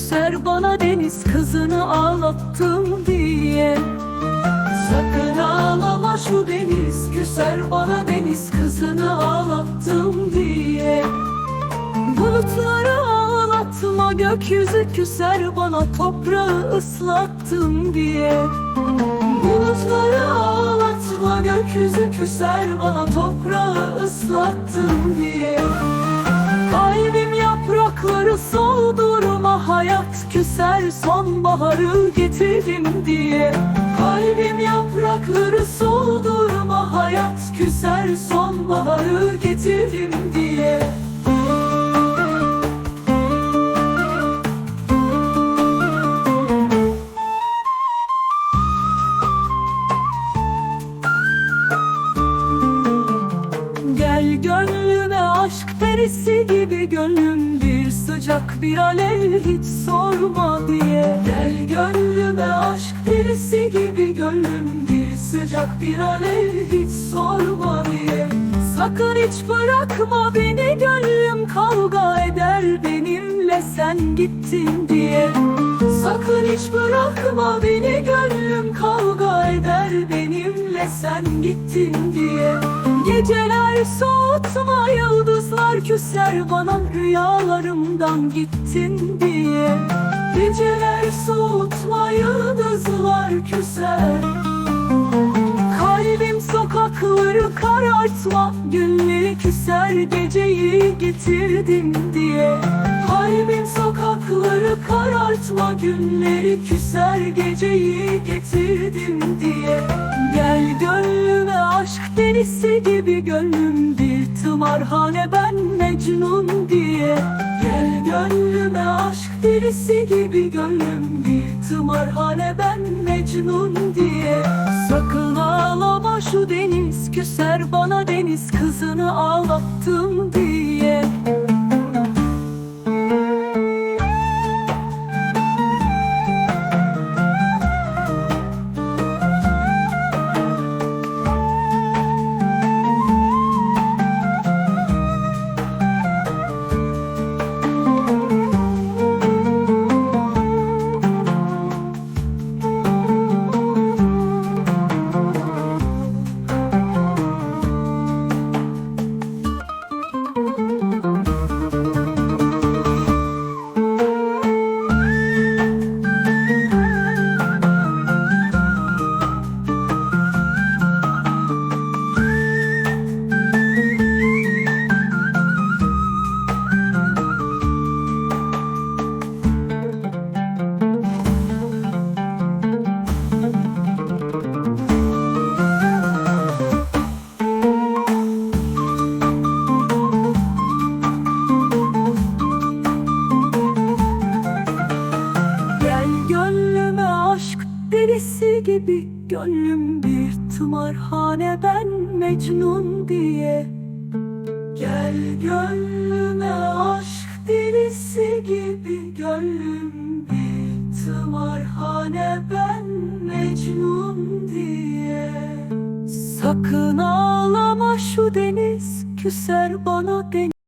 küser bana deniz kızını ağlattım diye. Sakın ağlama şu deniz küser bana deniz kızını ağlattım diye. Bulutları ağlatma gökyüzü küser bana toprağı ıslattım diye. Bulutları ağlatma gökyüzü küser bana toprağı ıslattım diye küser sonbaharı getirdim diye. Kalbim yaprakları soldurma hayat küser sonbaharı getirdim diye. Gel gönlüme aşk perisi gibi gönlüm sıcak bir alev hiç sorma diye. Gel gönlüme aşk perisi gibi gönlüm bir sıcak bir alev hiç sorma diye. Sakın hiç bırakma beni gönlüm kavga eder benimle sen gittin diye. Sakın hiç bırakma beni gönlüm kavga eder benimle sen gittin diye. Geceler soğutma yıldızlar küser bana rüyalarımdan gittin diye. Geceler soğutma yıldızlar küser. Kalbim sokakları karartma Günleri küser geceyi getirdim diye. Kalbim sokakları karartma Günleri küser geceyi getirdim bir tımarhane ben Mecnun diye. Gel gönlüme aşk delisi gibi Gönlüm bir tımarhane ben Mecnun diye. Sakın ağlama şu deniz Küser bana deniz kızını ağlattım diye gibi Gönlüm bir tımarhane ben Mecnun diye. Gel gönlüme aşk delisi gibi Gönlüm bir tımarhane ben Mecnun diye. Sakın ağlama şu deniz Küser bana deniz